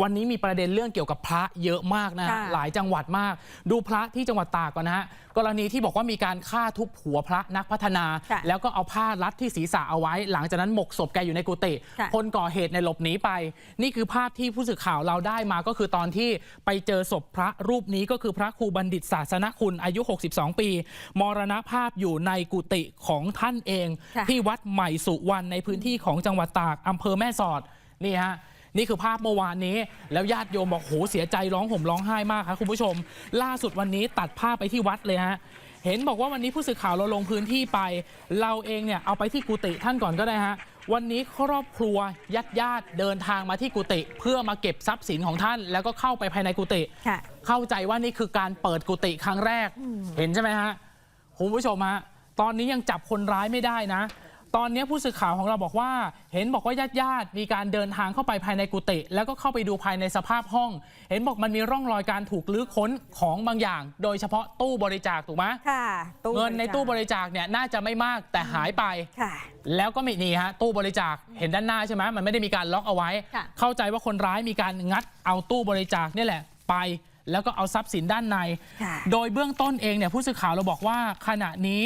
วันนี้มีประเด็นเรื่องเกี่ยวกับพระเยอะมากนะค่ะ หลายจังหวัดมาก ดูพระที่จังหวัดตากก่อนนะฮะกรณีที่บอกว่ามีการฆ่าทุบหัวพระนักพัฒนา ค่ะแล้วก็เอาผ้ารัดที่ศีรษะเอาไว้ หลังจากนั้นหมกศพแกอยู่ในกุฏิค่ะคนก่อเหตุในยหลบหนีไป นี่คือภาพที่ผู้สื่อข่าวเราได้มาก็คือตอนที่ไปเจอศพพระรูปนี้ก็คือพระครูบัณฑิตศาสนคุณอายุ 62 ปี มรณภาพอยู่ในกุฏิของท่านเอง ค่ะ ที่วัดใหม่สุวรรณในพื้นที่ของจังหวัดตากอำเภอแม่สอดนี่ฮะ นี่คือภาพเมื่อวานนี้ แล้วญาติโยมบอกโหเสียใจร้องห่มร้องไห้มากครับคุณผู้ชม ล่าสุดวันนี้ตัดภาพไปที่วัดเลยฮะเห็นบอกว่าวันนี้ผู้สื่อข่าวเราลงพื้นที่ไป เราเองเนี่ยเอาไปที่กุฏิท่านก่อนก็ได้ฮะวันนี้ครอบครัวญาติญาติๆเดินทางมาที่กุฏิเพื่อมาเก็บทรัพย์สินของท่าน แล้วก็เข้าไปภายในกุฏิค่ะเข้าใจว่านี่คือการเปิดกุฏิครั้งแรก เห็นใช่ไหมฮะคุณผู้ชมฮะตอนนี้ยังจับคนร้ายไม่ได้นะ ตอนนี้ผู้สื่อข่าวของเราบอกว่า เห็นบอกว่าญาติญาติๆมีการเดินทางเข้าไปภายในกุฏิแล้วก็เข้าไปดูภายในสภาพห้อง เห็นบอกมันมีร่องรอยการถูกลื้อค้นของบางอย่าง โดยเฉพาะตู้บริจาคถูกไหมค่ะเงินในตู้บริจาคเนี่ยน่าจะไม่มากแต่หายไปค่ะแล้วก็มีนี่ฮะตู้บริจาคเห็นด้านหน้าใช่ไหมมันไม่ได้มีการล็อกเอาไว้ค่ะเข้าใจว่าคนร้ายมีการงัดเอาตู้บริจาคนี่แหละ ไป แล้วก็เอาทรัพย์สินด้านใน ค่ะโดยเบื้องต้นเองเนี่ยผู้สื่อข่าวเราบอกว่าขณะนี้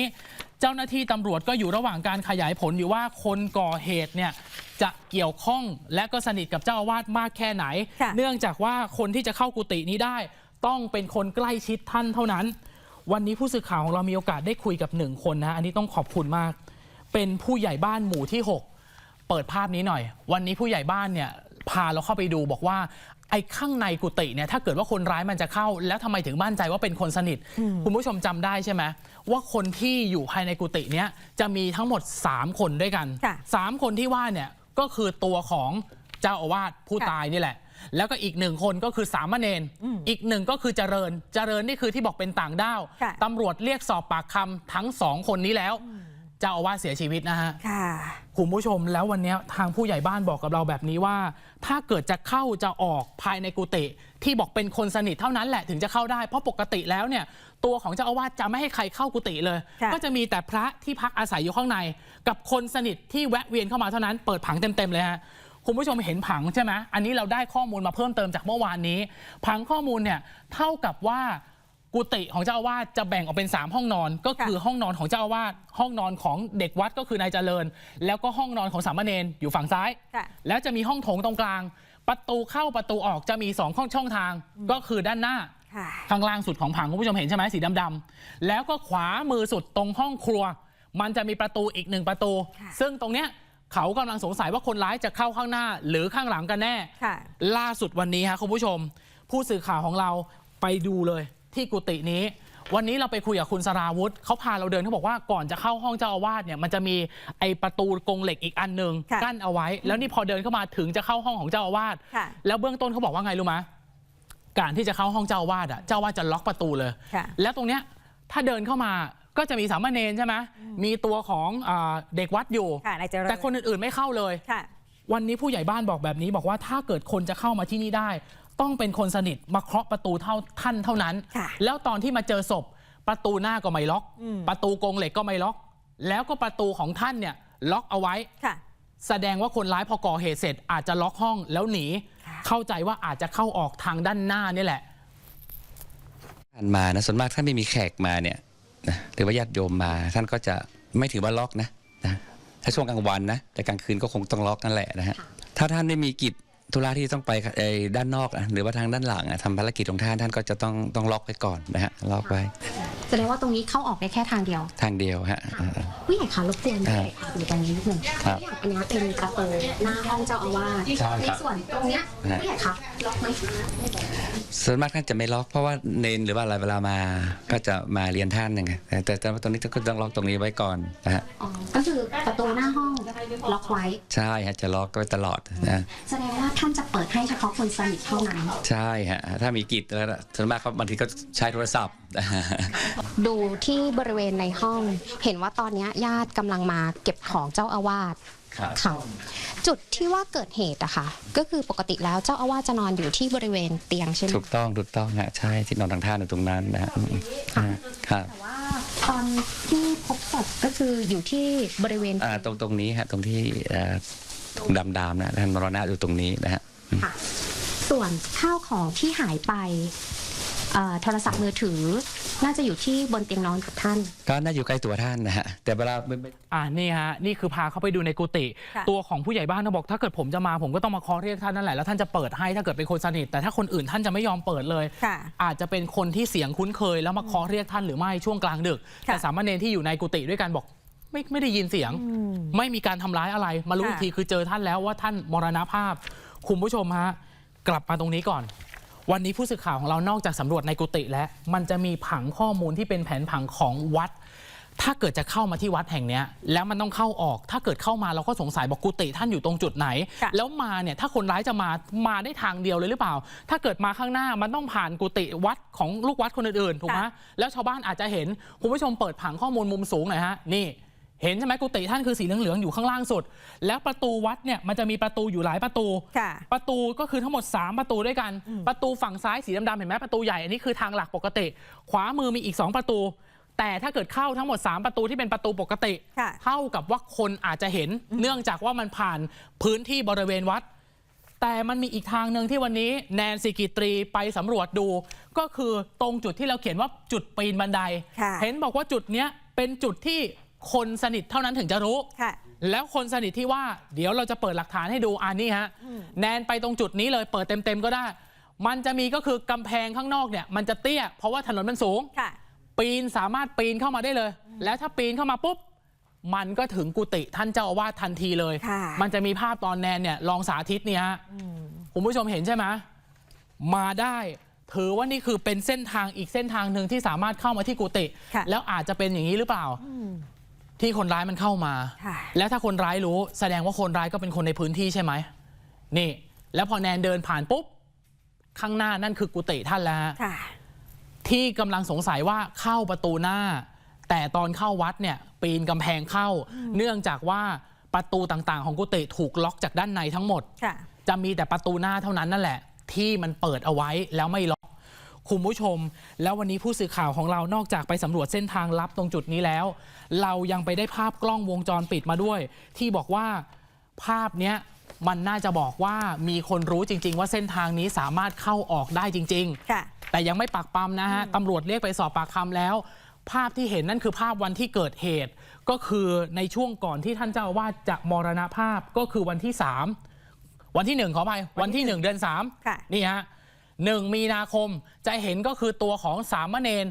เจ้าหน้าที่ตำรวจก็อยู่ระหว่างการขยายผลอยู่ว่าคนก่อเหตุเนี่ยจะเกี่ยวข้องและก็สนิทกับเจ้าอาวาสมากแค่ไหน ค่ะ เนื่องจากว่าคนที่จะเข้ากุฏินี้ได้ต้องเป็นคนใกล้ชิดท่านเท่านั้น วันนี้ผู้สื่อข่าวของเรามีโอกาสได้คุยกับหนึ่งคนนะอันนี้ต้องขอบคุณมาก เป็นผู้ใหญ่บ้านหมู่ที่6เปิดภาพนี้หน่อย วันนี้ผู้ใหญ่บ้านเนี่ยพาเราเข้าไปดูบอกว่า ไอ้ข้างในกุฏิเนี่ยถ้าเกิดว่าคนร้ายมันจะเข้า แล้วทำไมถึงมั่นใจว่าเป็นคนสนิท คุณผู้ชมจำได้ใช่ไหมว่าคนที่อยู่ภายในกุฏิเนี้ยจะมีทั้งหมด 3 คนด้วยกันค่ะสามคนที่ว่าเนี่ยก็คือตัวของเจ้าอาวาสผู้ค่ะตายนี่แหละ แล้วก็อีกหนึ่งคนก็คือสามเณรอืมอีกหนึ่งก็คือเจริญ เจริญนี่คือที่บอกเป็นต่างด้าวค่ะตำรวจเรียกสอบปากคำทั้งสองคนนี้แล้ว เจ้าอาวาสเสียชีวิตนะฮะค่ะคุณผู้ชมแล้ววันนี้ทางผู้ใหญ่บ้านบอกกับเราแบบนี้ว่า ถ้าเกิดจะเข้าจะออกภายในกุฏิที่บอกเป็นคนสนิทเท่านั้นแหละถึงจะเข้าได้เพราะปกติแล้วเนี่ย ตัวของเจ้าอาวาสจะไม่ให้ใครเข้ากุฏิเลย ค่ะ ก็จะมีแต่พระที่พักอาศัยอยู่ข้างใน กับคนสนิทที่แวะเวียนเข้ามาเท่านั้นเปิดผังเต็มๆเลยฮะคุณผู้ชมเห็นผังใช่ไหมอันนี้เราได้ข้อมูลมาเพิ่มเติมจากเมื่อวานนี้ ผังข้อมูลเนี่ยเท่ากับว่า กุฏิของเจ้าอาวาสจะแบ่งออกเป็น 3 ห้องนอน ก็คือห้องนอนของเจ้าอาวาสห้องนอนของเด็กวัดก็คือนายเจริญ แล้วก็ห้องนอนของสามเณรอยู่ฝั่งซ้าย ค่ะ แล้วจะมีห้องโถงตรงกลาง ประตูเข้าประตูออกจะมีสองช่องช่องทาง ก็คือด้านหน้า ค่ะ ข้างล่างสุดของผังคุณผู้ชมเห็นใช่ไหมสีดำๆแล้วก็ขวามือสุดตรงห้องครัว มันจะมีประตูอีกหนึ่งประตู ค่ะ ซึ่งตรงเนี้ยเขากำลังสงสัยว่าคนร้ายจะเข้าข้างหน้าหรือข้างหลังกันแน่ ค่ะ ล่าสุดวันนี้ฮะคุณผู้ชม ผู้สื่อข่าวของเราไปดูเลย ที่กุฏินี้ วันนี้เราไปคุยกับคุณสราวุธเขาพาเราเดินเขาบอกว่าก่อนจะเข้าห้องเจ้าอาวาสเนี่ยมันจะมีไอประตูกรงเหล็กอีกอันหนึ่งค่ะกั้นเอาไว้ แล้วนี่พอเดินเข้ามาถึงจะเข้าห้องของเจ้าอาวาสค่ะ แล้วเบื้องต้นเขาบอกว่าไงรู้ไหมการที่จะเข้าห้องเจ้าอาวาสอะเจ้าอาวาสจะล็อกประตูเลย ค่ะ แล้วตรงเนี้ยถ้าเดินเข้ามาก็จะมีสามเณรใช่ไหมมีตัวของอาเด็กวัดอยู่ ค่ะนายเจริญแต่คนอื่นๆไม่เข้าเลย ค่ะ วันนี้ผู้ใหญ่บ้านบอกแบบนี้บอกว่าถ้าเกิดคนจะเข้ามาที่นี่ได้ ต้องเป็นคนสนิทมาเคาะประตูเท่าท่านเท่านั้นค่ะแล้วตอนที่มาเจอศพ ประตูหน้าก็ไม่ล็อกอืมประตูกรงเหล็กก็ไม่ล็อก แล้วก็ประตูของท่านเนี่ยล็อกเอาไว้ค่ะแสดงว่าคนร้ายพอก่อเหตุเสร็จ อาจจะล็อกห้องแล้วหนีค่ะเข้าใจว่าอาจจะเข้าออกทางด้านหน้านี่แหละผ่านมานะส่วนมากถ้าไม่มีแขกมาเนี่ยนะหรือว่าญาติโยมมา ท่านก็จะไม่ถือว่าล็อกนะนะถ้าช่วงกลางวันนะแต่กลางคืนก็คงต้องล็อกนั่นแหละนะฮะถ้าท่านไม่มีกิจ ธุระที่ต้องไปเอ่อด้านนอกอะหรือว่าทางด้านหลังอะทำภารกิจของท่านท่านก็จะต้องต้องล็อกไว้ก่อนนะฮะล็อกไว้แสดงว่าตรงนี้เข้าออกได้แค่ทางเดียว ทางเดียวฮะค่ะผู้ใหญ่คะรบกวนผู้ใหญ่ค่ะอยู่ตรงนี้นิดหนึ่งครับผู้ใหญ่อันนี้เป็นประตูหน้าห้องเจ้าอาวาสใช่ครับในส่วนตรงเนี้ยฮะผู้ใหญ่คะล็อกไหมส่วนมากท่านจะไม่ล็อกเพราะว่าเนนหรือว่าอะไรเวลามาก็จะมาเรียนท่านยังไงแต่แต่แต่ว่าตรงนี้ก็ต้องล็อกตรงนี้ไว้ก่อนนะฮะอ๋อก็คือประตูหน้าห้อง ล็อกไว้ ใช่ฮะจะล็อกไว้ตลอดนะแสดงว่าท่านจะเปิดให้เฉพาะคนสนิทเท่านั้น ใช่ฮะถ้ามีกิจแล้วส่วนมากเขาบางทีก็ใช้โทรศัพท์ ดูที่บริเวณในห้อง เห็นว่าตอนเนี้ยญาติกำลังมาเก็บของเจ้าอาวาสครับค่ะจุดที่ว่าเกิดเหตุอะค่ะ ก็คือปกติแล้วเจ้าอาวาสจะนอนอยู่ที่บริเวณเตียงใช่ไหมถูกต้องถูกต้องฮะใช่ที่นอนทางท่านอยู่ตรงนั้นนะฮะอืมค่ะครับแต่ว่า ตอนที่พบศพก็คืออยู่ที่บริเวณ อ่าตรงตรงนี้ฮะตรงที่เอ่อถุงดำๆนะท่านมรณะอยู่ตรงนี้นะฮะ ค่ะส่วนข้าวของที่หายไปเอ่อ โทรศัพท์มือถือ น่าจะอยู่ที่บนเตียงนอนกับท่าน ก็น่าอยู่ใกล้ตัวท่านนะฮะแต่เวลาไม่ไม่ อ่านี่ฮะนี่คือพาเขาไปดูในกุฏิค่ะ ตัวของผู้ใหญ่บ้านเขาบอกถ้าเกิดผมจะมาผมก็ต้องมาเคอเรียกท่านนั่นแหละแล้วท่านจะเปิดให้ถ้าเกิดเป็นคนสนิทแต่ถ้าคนอื่นท่านจะไม่ยอมเปิดเลย ค่ะ อาจจะเป็นคนที่เสียงคุ้นเคยแล้วมาเคอเรียกท่านหรือไม่ช่วงกลางดึก ค่ะแต่สามเณรที่อยู่ในกุฏิด้วยกันบอก ไม่ไม่ได้ยินเสียงอืมไม่มีการทำร้ายอะไร มารู้ค่ะอีกทีคือเจอท่านแล้วว่าท่านมรณภาพ คุณผู้ชมฮะกลับมาตรงนี้ก่อน วันนี้ผู้สื่อข่าวของเรานอกจากสำรวจในกุฏิแล้ว มันจะมีผังข้อมูลที่เป็นแผนผังของวัด ถ้าเกิดจะเข้ามาที่วัดแห่งเนี้ย แล้วมันต้องเข้าออก ถ้าเกิดเข้ามาเราก็สงสัยบอกกุฏิท่านอยู่ตรงจุดไหน ค่ะ แล้วมาเนี่ยถ้าคนร้ายจะมามาได้ทางเดียวเลยหรือเปล่า ถ้าเกิดมาข้างหน้ามันต้องผ่านกุฏิวัดของลูกวัดคนอื่นๆถูกไหมแล้วชาวบ้านอาจจะเห็นคุณผู้ชมเปิดผังข้อมูลมุมสูงหน่อยฮะนี่ เห็นใช่ไหมกุฏิท่านคือสีเหลืองๆอยู่ข้างล่างสุด แล้วประตูวัดเนี่ยมันจะมีประตูอยู่หลายประตู ค่ะ ประตูก็คือทั้งหมด 3 ประตูด้วยกันอืมประตูฝั่งซ้ายสีดำๆเห็นไหมประตูใหญ่อันนี้คือทางหลักปกติ ขวามือมีอีก 2 ประตู แต่ถ้าเกิดเข้าทั้งหมด 3 ประตูที่เป็นประตูปกติ ค่ะ เท่ากับว่าคนอาจจะเห็นเนื่องจากว่ามันผ่านพื้นที่บริเวณวัด แต่มันมีอีกทางหนึ่งที่วันนี้แนนซิกิตรีไปสำรวจดู ก็คือตรงจุดที่เราเขียนว่าจุดปีนบันได ค่ะ เห็นบอกว่าจุดเนี้ยเป็นจุดที่ คนสนิทเท่านั้นถึงจะรู้ ค่ะ แล้วคนสนิทที่ว่า เดี๋ยวเราจะเปิดหลักฐานให้ดูอันนี้ฮะอืมแนนไปตรงจุดนี้เลยเปิดเต็มๆก็ได้ มันจะมีก็คือกำแพงข้างนอกเนี่ยมันจะเตี้ย เพราะว่าถนนมันสูง ค่ะ ปีนสามารถปีนเข้ามาได้เลย แล้วถ้าปีนเข้ามาปุ๊บ มันก็ถึงกุฏิท่านเจ้าอาวาสทันทีเลย ค่ะ มันจะมีภาพตอนแนนเนี่ยลองสาธิตเนี่ยฮะอืมคุณผู้ชมเห็นใช่ไหมมาได้ ถือว่านี่คือเป็นเส้นทางอีกเส้นทางหนึ่งที่สามารถเข้ามาที่กุฏิค่ะ แล้วอาจจะเป็นอย่างนี้หรือเปล่าอืม ที่คนร้ายมันเข้ามาค่ะแล้วถ้าคนร้ายรู้แสดงว่าคนร้ายก็เป็นคนในพื้นที่ใช่ไหมนี่ แล้วพอแนนเดินผ่านปุ๊บ ข้างหน้านั่นคือกุฏิท่านแล้วฮะค่ะที่กำลังสงสัยว่าเข้าประตูหน้า แต่ตอนเข้าวัดเนี่ย ปีนกำแพงเข้า เนื่องจากว่าประตูต่างๆ ของกุฏิถูกล็อกจากด้านในทั้งหมดค่ะจะมีแต่ประตูหน้าเท่านั้นนั่นแหละ ที่มันเปิดเอาไว้แล้วไม่ล็อก คุณผู้ชม แล้ววันนี้ผู้สื่อข่าวของเรานอกจากไปสำรวจเส้นทางลับตรงจุดนี้แล้ว เรายังไปได้ภาพกล้องวงจรปิดมาด้วย ที่บอกว่าภาพเนี้ยมันน่าจะบอกว่ามีคนรู้จริง ๆ ว่าเส้นทางนี้สามารถเข้าออกได้จริงๆค่ะแต่ยังไม่ปักปั๊มนะฮะตำรวจเรียกไปสอบปากคำแล้ว ภาพที่เห็นนั่นคือภาพวันที่เกิดเหตุ ก็คือในช่วงก่อนที่ท่านเจ้าอาวาสจะมรณภาพก็คือวันที่ 3 วันที่ 1 ขอไปวันที่ 1 เดือน ค่ะ 3 นี่ฮะ หนึ่งมีนาคมจะเห็นก็คือตัวของสามเณร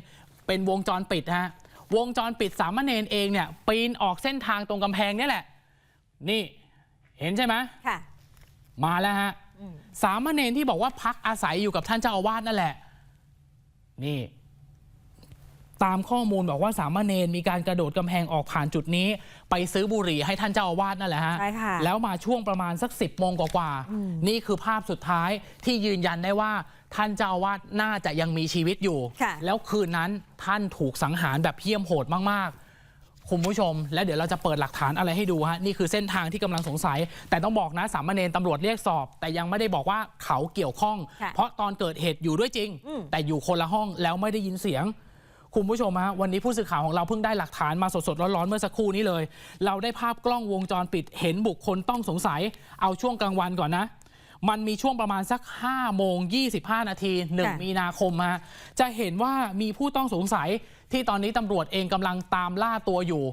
เป็นวงจรปิดฮะวงจรปิดสามเณรเองเนี่ยปีนออกเส้นทางตรงกำแพงเนี่ยแหละ นี่เห็นใช่ไหมค่ะ มาแล้วฮะอืมสามเณรที่บอกว่าพักอาศัยอยู่กับท่านเจ้าอาวาสนั่นแหละ นี่ ตามข้อมูลบอกว่าสามเณรมีการกระโดดกำแพงออกผ่านจุดนี้ ไปซื้อบุหรี่ให้ท่านเจ้าอาวาสนั่นแหละฮะ ใช่ค่ะแล้วมาช่วงประมาณสักสิบโมงกว่าอืมๆนี่คือภาพสุดท้ายที่ยืนยันได้ว่าท่านเจ้าอาวาสน่าจะยังมีชีวิตอยู่ ค่ะ แล้วคืนนั้นท่านถูกสังหารแบบเพี้ยมโหดมากๆ คุณผู้ชม แล้วเดี๋ยวเราจะเปิดหลักฐานอะไรให้ดูฮะ นี่คือเส้นทางที่กำลังสงสัย แต่ต้องบอกนะสามเณรตำรวจเรียกสอบ แต่ยังไม่ได้บอกว่าเขาเกี่ยวข้อง ค่ะเพราะตอนเกิดเหตุอยู่ด้วยจริง อืม แต่อยู่คนละห้องแล้วไม่ได้ยินเสียง คุณผู้ชมฮะวันนี้ผู้สื่อข่าวของเราเพิ่งได้หลักฐานมาสดๆร้อนๆเมื่อสักครู่นี้เลย เราได้ภาพกล้องวงจรปิดเห็นบุคคลต้องสงสัย เอาช่วงกลางวันก่อนนะ มันมีช่วงประมาณสัก5โมง25 นาทีค่ะ1มีนาคมฮะจะเห็นว่ามีผู้ต้องสงสัยที่ตอนนี้ตำรวจเองกำลังตามล่าตัวอยู่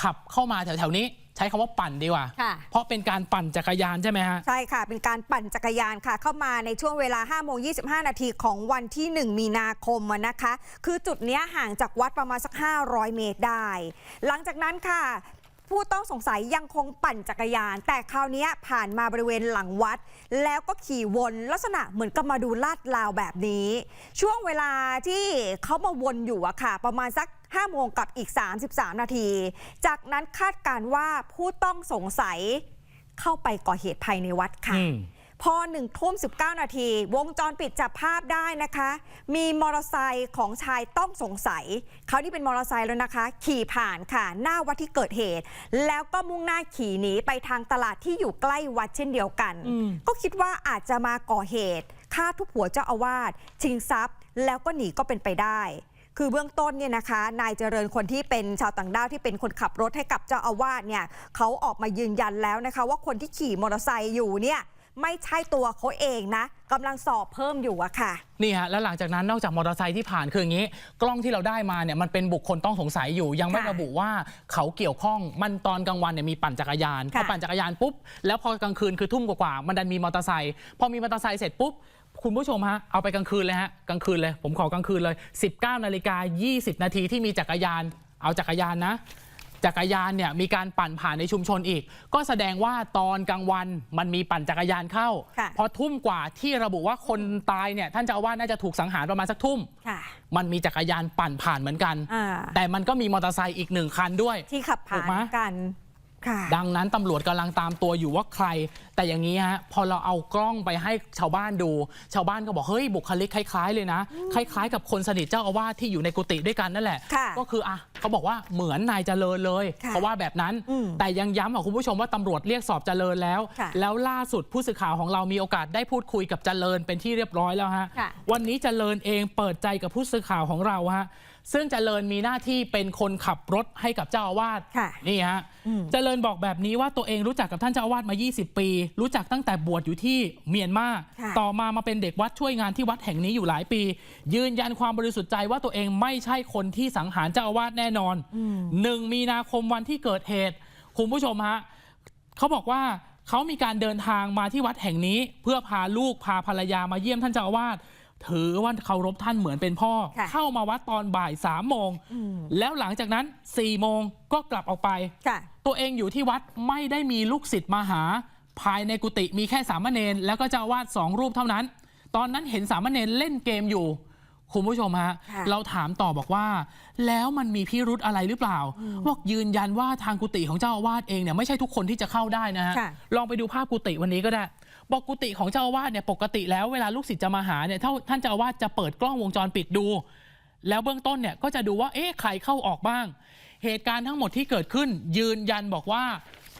ขับเข้ามาแถวๆนี้ ใช้คำว่าปั่นดีกว่าค่ะเพราะเป็นการปั่นจักรยานใช่ไหมฮะ ใช่ค่ะ เป็นการปั่นจักรยานค่ะ เข้ามาในช่วงเวลา5โมง25 นาทีของวันที่ 1 มีนาคมอะนะคะ คือจุดเนี้ยห่างจากวัดประมาณสัก 500 เมตรได้ หลังจากนั้นค่ะ ผู้ต้องสงสัยยังคงปั่นจักรยาน แต่คราวนี้ผ่านมาบริเวณหลังวัด แล้วก็ขี่วนลักษณะเหมือนกับมาดูลาดลาวแบบนี้ ช่วงเวลาที่เขามาวนอยู่อะค่ะ ประมาณสัก5โมงกับอีก 33 นาที จากนั้นคาดการว่าผู้ต้องสงสัยเข้าไปก่อเหตุภายในวัดค่ะ พอหนึ่งทุ่ม19 นาที วงจรปิดจับภาพได้นะคะ มีมอเตอร์ไซค์ของชายต้องสงสัย เขานี่เป็นมอเตอร์ไซค์แล้วนะคะ ขี่ผ่านค่ะ หน้าวัดที่เกิดเหตุ แล้วก็มุ่งหน้าขี่หนีไปทางตลาดที่อยู่ใกล้วัดเช่นเดียวกันอืมก็คิดว่าอาจจะมาก่อเหตุฆ่าทุบหัวเจ้าอาวาสชิงทรัพย์ แล้วก็หนีก็เป็นไปได้คือเบื้องต้นเนี่ยนะคะนายเจริญคนที่เป็นชาวต่างด้าวที่เป็นคนขับรถให้กับเจ้าอาวาสเนี่ยเขาออกมายืนยันแล้วนะคะ ว่าคนที่ขี่มอเตอร์ไซค์อยู่เนี่ย ไม่ใช่ตัวเขาเองนะกำลังสอบเพิ่มอยู่อะค่ะ นี่ฮะแล้วหลังจากนั้นนอกจากมอเตอร์ไซค์ที่ผ่านคืออย่างนี้ กล้องที่เราได้มาเนี่ยมันเป็นบุคคลต้องสงสัยอยู่ ยังไม่ค่ะระบุว่าเขาเกี่ยวข้องมันตอนกลางวันเนี่ยมีปั่นจักรยานพค่ะอปั่นจักรยานปุ๊บแล้วพอกลางคืนคือทุ่มกว่าๆมันดันมีมอเตอร์ไซค์พอมีมอเตอร์ไซค์เสร็จปุ๊บคุณผู้ชมฮะเอาไปกลางคืนเลยฮะกลางคืนเลย ผมขอกลางคืนเลย 19นาฬิกา20 นาทีที่มีจักรยาน เอาจักรยานนะ จักรยานเนี่ยมีการปั่นผ่านในชุมชนอีก ก็แสดงว่าตอนกลางวันมันมีปั่นจักรยานเข้าค่ะพอทุ่มกว่าที่ระบุว่าคนตายเนี่ยท่านเจ้าอาวาสน่าจะถูกสังหารประมาณสักทุ่มค่ะมันมีจักรยานปั่นผ่านเหมือนกันอ่าแต่มันก็มีมอเตอร์ไซค์อีกหนึ่งคันด้วยที่ขับถูผ่ากนไหมกันค่ะ ดังนั้นตำรวจกำลังตามตัวอยู่ว่าใคร แต่อย่างนี้ฮะพอเราเอากล้องไปให้ชาวบ้านดู ชาวบ้านก็บอกเฮ้ยบุคลิกคล้าย ๆ เลยนะ คล้ายๆ กับคนสนิทเจ้าอาวาสที่อยู่ในกุฏิด้วยกันนั่นแหละค่ะก็คืออะเขาบอกว่าเหมือนนายเจริญเลยค่ะเพราะว่าแบบนั้นอืมแต่ยังย้ำกับคุณผู้ชมว่าตำรวจเรียกสอบเจริญแล้วค่ะแล้วล่าสุดผู้สื่อข่าวของเรามีโอกาสได้พูดคุยกับเจริญเป็นที่เรียบร้อยแล้วฮะค่ะวันนี้เจริญเองเปิดใจกับผู้สื่อข่าวของเราฮะ ซึ่งเจริญมีหน้าที่เป็นคนขับรถให้กับเจ้าอาวาสค่ะนี่ฮะอืมเจริญบอกแบบนี้ว่าตัวเองรู้จักกับท่านเจ้าอาวาสมา 20 ปี รู้จักตั้งแต่บวชอยู่ที่เมียนมาค่ะ ต่อมามาเป็นเด็กวัดช่วยงานที่วัดแห่งนี้อยู่หลายปี ยืนยันความบริสุทธิ์ใจว่าตัวเองไม่ใช่คนที่สังหารเจ้าอาวาสแน่นอนหนึ่งมีนาคมวันที่เกิดเหตุคุณผู้ชมฮะ เขาบอกว่าเขามีการเดินทางมาที่วัดแห่งนี้ เพื่อพาลูกพาภรรยามาเยี่ยมท่านเจ้าอาวาส ถือว่าเคารพท่านเหมือนเป็นพ่อ ค่ะ เข้ามาวัดตอนบ่ายสามโมง อืมแล้วหลังจากนั้น4ี่โมงก็กลับออกไป ค่ะ ตัวเองอยู่ที่วัดไม่ได้มีลูกศิษย์มาหา ภายในกุฏิมีแค่สามเณรแล้วก็เจ้าอาวาดสองรูปเท่านั้น ตอนนั้นเห็นสามเณรเล่นเกมอยู่ คุณผู้ชมฮะค่ะเราถามต่อบอกว่า แล้วมันมีพิรุธอะไรหรือเปล่าบอกยืนยันว่าทางกุฏิของเจ้าอาวาสเองเนี่ยไม่ใช่ทุกคนที่จะเข้าได้นะฮะค่ะลองไปดูภาพกุฏิวันนี้ก็ได้บอกกุฏิของเจ้าอาวาสเนี่ยปกติแล้วเวลาลูกศิษย์จะมาหาเนี่ยถ้าท่านเจ้าอาวาสจะเปิดกล้องวงจรปิดดู แล้วเบื้องต้นเนี่ยก็จะดูว่าเอ๊ะใครเข้าออกบ้าง เหตุการณ์ทั้งหมดที่เกิดขึ้น ยืนยันบอกว่า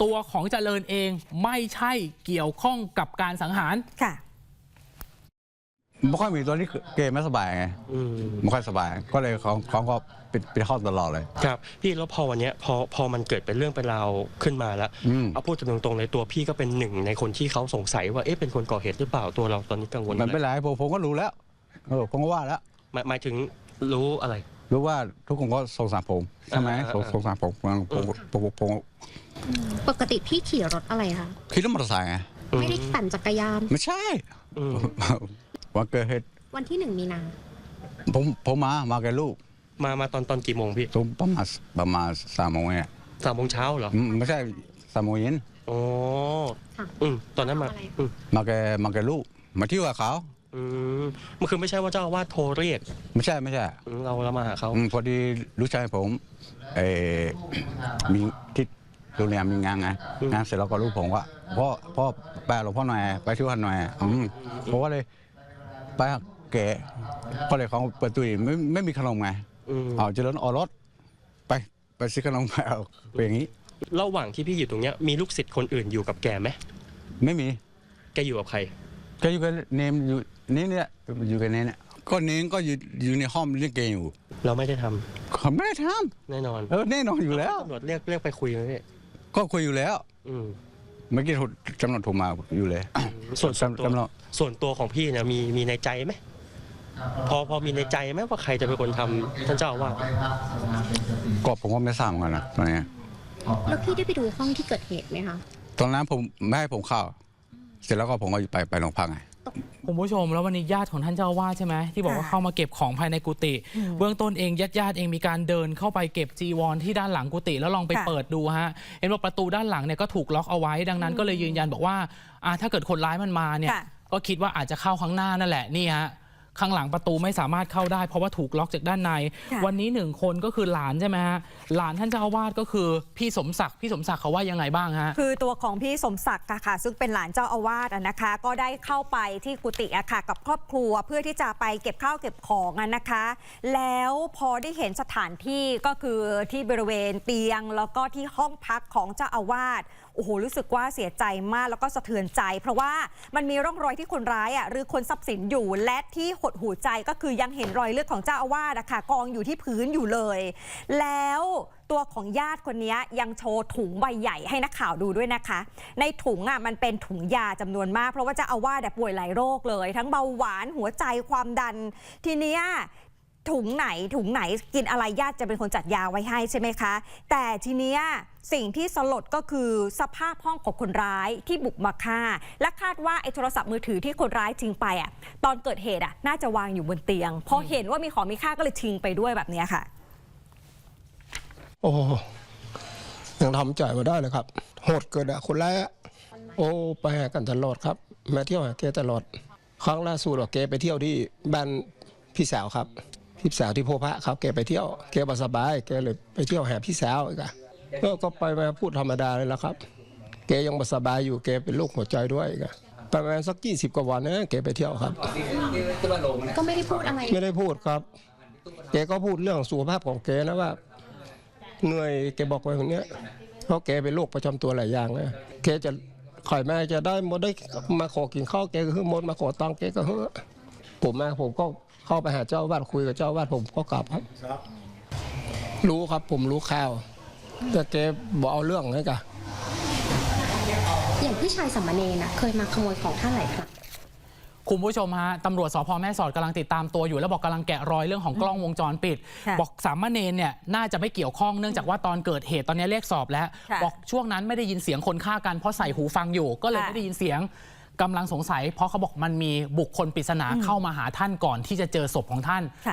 ตัวของเจริญเองไม่ใช่เกี่ยวข้องกับการสังหารค่ะ ไม่ค่อยมีตัวนี้เกมไม่สบายไงอืม ไม่ค่อยสบาย ก็เลยของของก็ปิดปิดห้องตลอดเลย ครับพี่แล้วพอวันเนี้ยพอพอมันเกิดเป็นเรื่องเป็นราวขึ้นมาแล้วอืม เอาพูดกันตรงๆเลยตัวพี่ก็เป็นหนึ่งในคนที่เขาสงสัยว่าเอ๊ะเป็นคนก่อเหตุหรือเปล่าตัวเราตอนนี้กังวลมันอะเป็นไรไรผมผมก็รู้แล้วเออผมก็ว่าแล้ว หมายหมายถึงรู้อะไร รู้ว่าทุกคนก็สงสารผมใช่ไหมอ่าสงสงสารผมผมผมผมผมผมปกติพี่ขี่รถอะไรคะคิดว่ามอเตอร์ไซค์ไงไม่ได้ปั่นจักรยาน ไม่ใช่ อืม วันเกิดเหตุวันที่หนึ่งมีนา ผมผมมามากับลูกมามาตอนตอนกี่โมงพี่ตรงประมาณประมาณสามโมงเนี่ยสามโมงเช้าเหรออืมไม่ใช่สามโมงเย็นอ๋อค่ะ อืมตอนนั้นมาทำอะไร อืมมากับมากับลูก มาเที่ยวกับเขาอืมมันคือไม่ใช่ว่าเจ้าอาวาสโทรเรียกไม่ใช่ไม่ใช่ อืมเราเรามาหาเขาอืมพอดีรู้ใจผมเออ มีที่โรงแรมมีงานไงงานเสร็จแล้วก็ลูกผมว่าพ่อพ่อไปหาหลวงพ่อหน่อยไปที่วัดหน่อยอืมผมก็เลยไปหาแกก็เลยของเปิดตู้ไม่ไม่มีขนมไงอืมเอาเจริญเอารถไปไปซื้อขนมไปเอาไปอย่างนี้ระหว่างที่พี่อยู่ตรงเนี้ยมีลูกศิษย์คนอื่นอยู่กับแกไหมไม่มีแกอยู่กับใครก็อยู่กับเนมอยู่นี่เนี่ยอยู่กับเนมเนี่ยก็เนมก็อยู่อยู่ในห้องเล่นเกมอยู่ เราไม่ได้ทำเขาไม่ได้ทแน่นอนำเออแน่นอนอยู่แล้วตำรวจเรียกเรียกไปคุยไหมพี่ก็คุยอยู่แล้ว อืม เมื่อกี้จำนวนโทรมาอยู่เลย ส่วนส่วนตัวจำนวนส่วนตัวของพี่เนี่ยมีมีในใจไหมพอพอมีในใจไหมว่าใครจะเป็นคนทำท่านเจ้าอาวาสก็ผมก็ไม่ทราบเหมือนกันนะตอนนี้ แล้วพี่ได้ไปดูห้องที่เกิดเหตุไหมคะ ตอนนั้นผมไม่ให้ผมเข้า เสร็จแล้วก็ผมก็ไปไปโรงพักไง คุณผู้ชม แล้ววันนี้ญาติของท่านเจ้าอาวาสใช่ไหมที่บอกว่าค่ะเข้ามาเก็บของภายในกุฏิเบื้องต้นเองญาติญาติๆเองมีการเดินเข้าไปเก็บจีวรที่ด้านหลังกุฏิแล้วลองไปค่ะเปิดดูฮะเห็นว่าประตูด้านหลังเนี่ยก็ถูกล็อกเอาไว้ ดังนั้นก็เลยยืนยันบอกว่าอะถ้าเกิดคนร้ายมันมาเนี่ยค่ะก็คิดว่าอาจจะเข้าข้างหน้านั่นแหละนี่ฮะ ข้างหลังประตูไม่สามารถเข้าได้ เพราะว่าถูกล็อกจากด้านใน ค่ะ วันนี้หนึ่งคนก็คือหลานใช่ไหมฮะหลานท่านเจ้าอาวาสก็คือพี่สมศักดิ์พี่สมศักดิ์เขาว่ายังไงบ้างฮะ คือตัวของพี่สมศักดิ์อะค่ะ ซึ่งเป็นหลานเจ้าอาวาสอะนะคะ ก็ได้เข้าไปที่กุฏิอะค่ะ กับครอบครัวเพื่อที่จะไปเก็บข้าวเก็บของอะนะคะ แล้วพอได้เห็นสถานที่ก็คือที่บริเวณเตียง แล้วก็ที่ห้องพักของเจ้าอาวาส โอ้โหรู้สึกว่าเสียใจมากแล้วก็สะเทือนใจ เพราะว่ามันมีร่องรอยที่คนร้ายอะหรือคนทรัพย์สินอยู่และที่หดหูใจก็คือยังเห็นรอยเลือดของเจ้าอาวาสอะค่ะกองอยู่ที่พื้นอยู่เลย แล้วตัวของญาติคนนี้ยังโชว์ถุงใบใหญ่ให้นักข่าวดูด้วยนะคะ ในถุงอะมันเป็นถุงยาจำนวนมาก เพราะว่าเจ้าอาวาสอะป่วยหลายโรคเลย ทั้งเบาหวานหัวใจความดัน ทีเนี้ย ถุงไหนถุงไหนกินอะไรญาติจะเป็นคนจัดยาไว้ให้ใช่ไหมคะ แต่ทีเนี้ยสิ่งที่สลดก็คือสภาพห้องของคนร้ายที่บุกมาฆ่า และคาดว่าไอ้โทรศัพท์มือถือที่คนร้ายทิ้งไปอะตอนเกิดเหตุอะน่าจะวางอยู่บนเตียงพอเห็นว่ามีของมีค่าก็เลยทิ้งไปด้วยแบบเนี้ยค่ะ โอ้ยังทำใจมาได้เลยครับ โหดเกินอะคนร้ายอะโอ้ไปหากันตลอดครับมาเที่ยวหาแกตลอด ครั้งล่าสุดว่าแกไปเที่ยวที่บ้านพี่สาวครับ พี่สาวที่โพพะครับแกไปเที่ยวแกบ่สบายแกเลยไปเที่ยวหาพี่สาวอีกอะก็ก็ไปมาพูดธรรมดาเลยละครับ แกยังบ่สบายอยู่แกเป็นโรคหัวใจด้วยอีกอะประมาณสักยี่สิบกว่าวันนะแกไปเที่ยวครับ ก็ไม่ได้พูดอะไรไม่ได้พูดครับ แกก็พูดเรื่องสุขภาพของแกนะว่าเหนื่อยแกบอกไว้อย่างเนี้ยเพราะแกเป็นโรคประจำตัวหลายอย่างนะแกจะข่อยแม่จะได้หมดได้มาขอกินข้าวแกก็คือหมดมาขอตังค์แกก็เฮ้อผมมาผมก็ เข้าไปหาเจ้าอาวาดคุยกับเจ้าอาวาดผมก็กลับครับ รู้ครับผมรู้ข่าว แต่แกบอกเอาเรื่องให้กะอย่างพี่ชายสัมมาเนรนะเคยมาขโมยของท่านหลายครั้งคุณผู้ชมฮะตำรวจสพแม่สอดกำลังติดตามตัวอยู่ แล้วบอกกำลังแกะรอยเรื่องของกล้องวงจรปิดค่ะบอกสามเณรเนี่ยน่าจะไม่เกี่ยวข้องเนื่องจากว่าตอนเกิดเหตุตอนนี้เรียกสอบแล้วค่ะบอกช่วงนั้นไม่ได้ยินเสียงคนฆ่ากันเพราะใส่หูฟังอยู่ ก็เลยค่ะไม่ได้ยินเสียง กำลังสงสัย เพราะเขาบอกมันมีบุคคลปริศนาเข้ามาหาท่านก่อนที่จะเจอศพของท่านค่ะ